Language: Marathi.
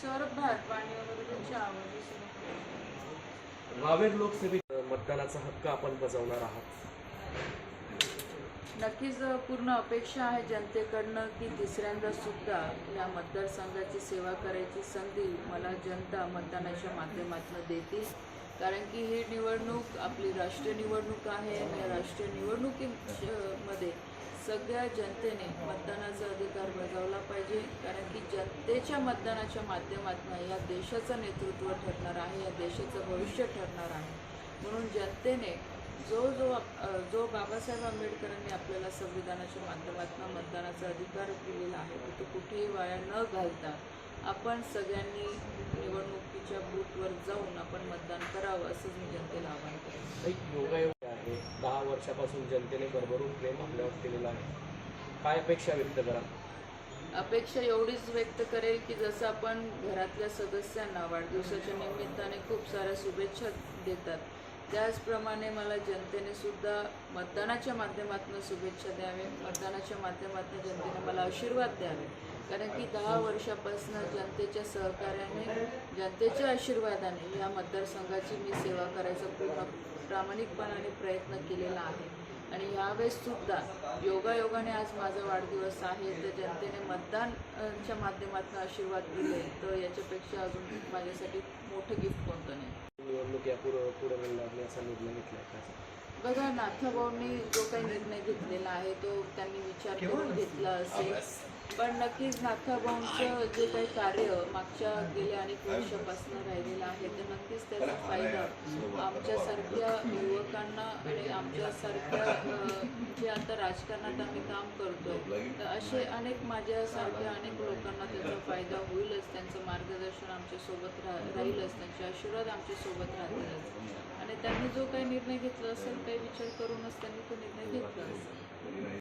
सौरभ वगैरे त्यांची आवड. रावेर लोकसभेत मतदानाचा हक्क आपण बजावणार आहात. नक्कीच पूर्ण अपेक्षा आहे जनतेकडनं की तिसऱ्यांदा सुद्धा या मतदारसंघाची सेवा करायची संधी मला जनता मतदानाच्या माध्यमातून देतील. कारण की ही निवडणूक आपली राष्ट्रीय निवडणूक आहे. आणि या राष्ट्रीय निवडणुकीमध्ये सगळ्या जनतेने मतदानाचा अधिकार बजावला पाहिजे कारण की जनतेच्या मतदानाच्या माध्यमातून या देशाचं नेतृत्व ठरणार आहे या देशाचं भविष्य ठरणार आहे. म्हणून जनतेने जो जो जो बाबासाहेब आंबेडकरांनी आपल्याला संविधानाच्या माध्यमातून मतदानाचा अधिकार दिलेला आहे तो तो कुठेही वाया न घालता आपण सगळ्यांनी निवडणुकीच्या बूथवर जाऊन आपण मतदान करावं असंच मी जनतेला आवाहन करेन एक योगायोग आहे दहा वर्षापासून जनतेने भरभरून प्रेम आपल्यावर केलेलं आहे. काय अपेक्षा व्यक्त करा? अपेक्षा एवढीच व्यक्त करेल की जसं आपण घरातल्या सदस्यांना वाढदिवसाच्या निमित्ताने खूप साऱ्या शुभेच्छा देतात त्याचप्रमाणे मला जनतेने सुद्धा मतदानाच्या माध्यमातून शुभेच्छा द्यावे मतदानाच्या माध्यमातून जनतेने मला आशीर्वाद द्यावे. कारण की दहा वर्षापासून जनतेच्या सहकार्याने जनतेच्या आशीर्वादाने या मतदारसंघाची मी सेवा करायचा पूर्ण प्रामाणिकपणाने प्रयत्न केलेला आहे. आणि यावेळेस सुद्धा योगायोगाने आज माझा वाढदिवस आहे तर जनतेने मतदानच्या माध्यमातून आशीर्वाद दिले तर याच्यापेक्षा अजून माझ्यासाठी मोठं गिफ्ट कोणतं नाही. निवडणूक या पुढे पुढे नाही असा निर्णय घेतला बघा नाथाभाऊंनी जो काही निर्णय घेतलेला आहे तो त्यांनी विचार करून घेतला असेल. पण नक्कीच नाथाभाऊंचं जे काही कार्य मागच्या गेल्या अनेक वर्षापासून राहिलेलं आहे तर नक्कीच त्याचा फायदा आमच्यासारख्या युवकांना आणि आमच्यासारख्या जे आता राजकारणात आम्ही काम करतोय तर असे अनेक माझ्यासारख्या अनेक लोकांना त्याचा फायदा होईलच त्यांचं मार्गदर्शन आमच्यासोबत रा राहीलच त्यांचे आशीर्वाद आमच्यासोबत राहतीलच. आणि त्यांनी जो काही निर्णय घेतला